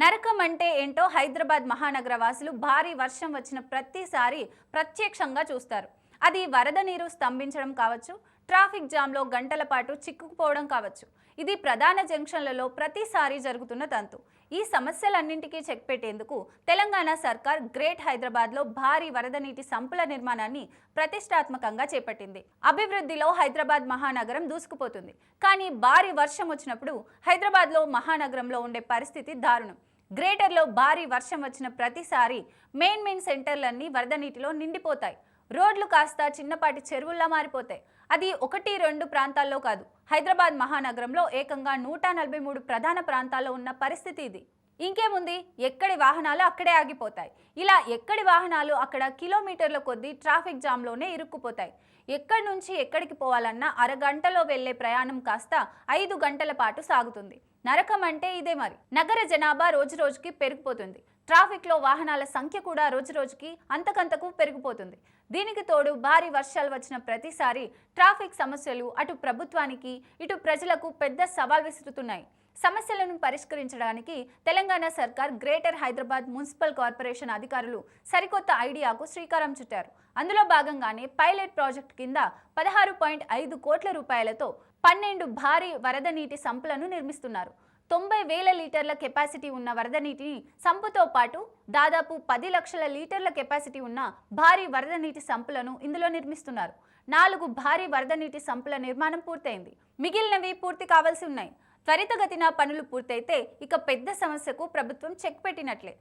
నరకం అంటే ఏంటో హైదరాబాద్ మహానగర వాసులు భారీ వర్షం వచ్చిన ప్రతిసారి ప్రత్యక్షంగా చూస్తారు. అది వరద నీరు స్తంభించడం కావచ్చు ట్రాఫిక్ జామ్లో గంటల పాటు చిక్కుకుపోవడం కావచ్చు. ఇది ప్రధాన జంక్షన్లలో ప్రతిసారి జరుగుతున్న తంతు. ఈ సమస్యలన్నింటికీ చెక్ పెట్టేందుకు తెలంగాణ సర్కార్ గ్రేట్ హైదరాబాద్లో భారీ వరద నీటి సంపుల నిర్మాణాన్ని ప్రతిష్టాత్మకంగా చేపట్టింది. అభివృద్ధిలో హైదరాబాద్ మహానగరం దూసుకుపోతుంది. కానీ భారీ వర్షం వచ్చినప్పుడు హైదరాబాద్లో మహానగరంలో ఉండే పరిస్థితి దారుణం. గ్రేటర్లో భారీ వర్షం వచ్చిన ప్రతిసారి మెయిన్ మెయిన్ సెంటర్లన్నీ వరద నీటిలో నిండిపోతాయి. రోడ్లు కాస్త చిన్నపాటి చెరువుల్లా మారిపోతాయి. అది ఒకటి రెండు ప్రాంతాల్లో కాదు. హైదరాబాద్ మహానగరంలో ఏకంగా నూట నలభై మూడు ప్రధాన ప్రాంతాల్లో ఉన్న పరిస్థితి ఇది. ఇంకేముంది? ఎక్కడి వాహనాలు అక్కడే ఆగిపోతాయి. ఇలా ఎక్కడి వాహనాలు అక్కడ కిలోమీటర్ల కొద్దీ ట్రాఫిక్ జామ్లోనే ఇరుక్కుపోతాయి. ఎక్కడి నుంచి ఎక్కడికి పోవాలన్నా అరగంటలో వెళ్ళే ప్రయాణం కాస్త ఐదు గంటల పాటు సాగుతుంది. నరకం అంటే ఇదే మరి. నగర జనాభా రోజు రోజుకి పెరిగిపోతుంది. ట్రాఫిక్లో వాహనాల సంఖ్య కూడా రోజు రోజుకి అంతకంతకు పెరిగిపోతుంది. దీనికి తోడు భారీ వర్షాలు వచ్చిన ప్రతిసారి ట్రాఫిక్ సమస్యలు అటు ప్రభుత్వానికి ఇటు ప్రజలకు పెద్ద సవాల్ విసురుతున్నాయి. సమస్యలను పరిష్కరించడానికి తెలంగాణ సర్కార్ గ్రేటర్ హైదరాబాద్ మున్సిపల్ కార్పొరేషన్ అధికారులు సరికొత్త ఐడియాకు శ్రీకారం చుట్టారు. అందులో భాగంగానే పైలట్ ప్రాజెక్ట్ కింద పదహారు పాయింట్ ఐదు కోట్ల రూపాయలతో పన్నెండు భారీ వరద నీటి సంపులను నిర్మిస్తున్నారు. తొంభై వేల లీటర్ల కెపాసిటీ ఉన్న వరద నీటిని సంపుతో పాటు దాదాపు పది లక్షల లీటర్ల కెపాసిటీ ఉన్న భారీ వరద నీటి సంపులను ఇందులో నిర్మిస్తున్నారు. నాలుగు భారీ వరద నీటి సంపుల నిర్మాణం పూర్తయింది. మిగిలినవి పూర్తి కావాల్సి ఉన్నాయి. త్వరితగతిన పనులు పూర్తయితే ఇక పెద్ద సమస్యకు ప్రభుత్వం చెక్ పెట్టినట్లే.